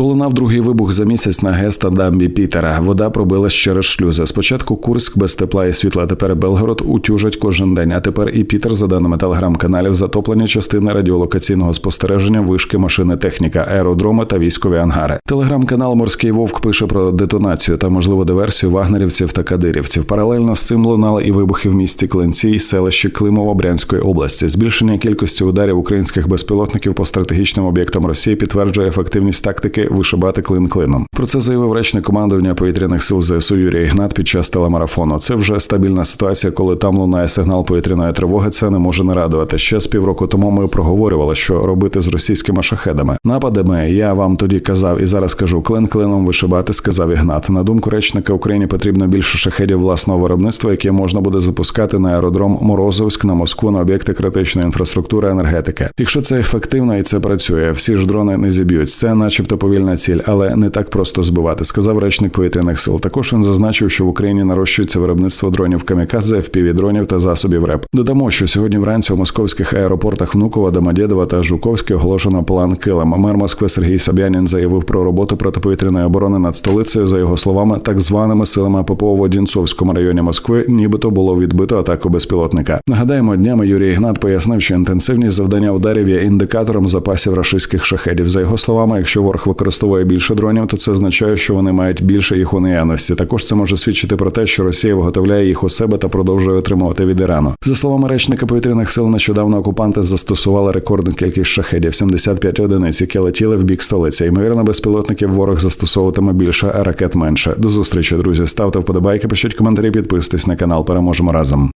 Пролунав другий вибух за місяць на ГЕС та дамбі Пітера. Вода пробилась через шлюзи. Спочатку Курськ без тепла і світла. Тепер Белгород утюжать кожен день. А тепер і Пітер, за даними телеграм-каналів, затоплення частини радіолокаційного спостереження, вишки, машини, техніка, аеродроми та військові ангари. Телеграм-канал Морський Вовк пише про детонацію та можливу диверсію вагнерівців та кадирівців. Паралельно з цим лунали і вибухи в місті Клинці і селищі Климова Брянської області. Збільшення кількості ударів українських безпілотників по стратегічним об'єктам Росії підтверджує ефективність тактики вишибати клин клином. Про це заявив речник командування повітряних сил ЗСУ Юрій Ігнат під час телемарафону. Це вже стабільна ситуація, коли там лунає сигнал повітряної тривоги. Це не може не радувати. Ще з півроку тому ми проговорювали, що робити з російськими шахедами. Нападами я вам тоді казав і зараз кажу клин клином вишибати, сказав Ігнат. На думку речника Україні потрібно більше шахедів власного виробництва, які можна буде запускати на аеродром Морозовськ на Москву на об'єкти критичної інфраструктури енергетики. Якщо це ефективно і це працює, всі ж дрони не зіб'ють. Це, начебто, повільна ціль, але не так просто збивати, сказав речник повітряних сил. Також він зазначив, що в Україні нарощується виробництво дронів камікадзе, FPV-дронів та засобів РЕП. Додамо, що сьогодні вранці у московських аеропортах Внуково, Домодєдова та Жуковське оголошено план Килим. Мер Москви Сергій Собянін заявив про роботу протиповітряної оборони над столицею. За його словами, так званими силами ППО в Одінцовському районі Москви, нібито було відбито атаку безпілотника. Нагадаємо, днями Юрій Ігнат пояснив, що інтенсивність завдання ударів є індикатором запасів рашистських шахедів. За його словами, якщо ворог використовує більше дронів, то це означає, що вони мають більше їх у наявності. Також це може свідчити про те, що Росія виготовляє їх у себе та продовжує отримувати від Ірану. За словами речника повітряних сил, нещодавно окупанти застосували рекордну кількість шахедів 75 одиниць, які летіли в бік столиці. Ймовірно, безпілотників ворог застосовуватиме більше, а ракет менше. До зустрічі, друзі. Ставте вподобайки, пишіть коментарі, підписуйтесь на канал. Переможемо разом.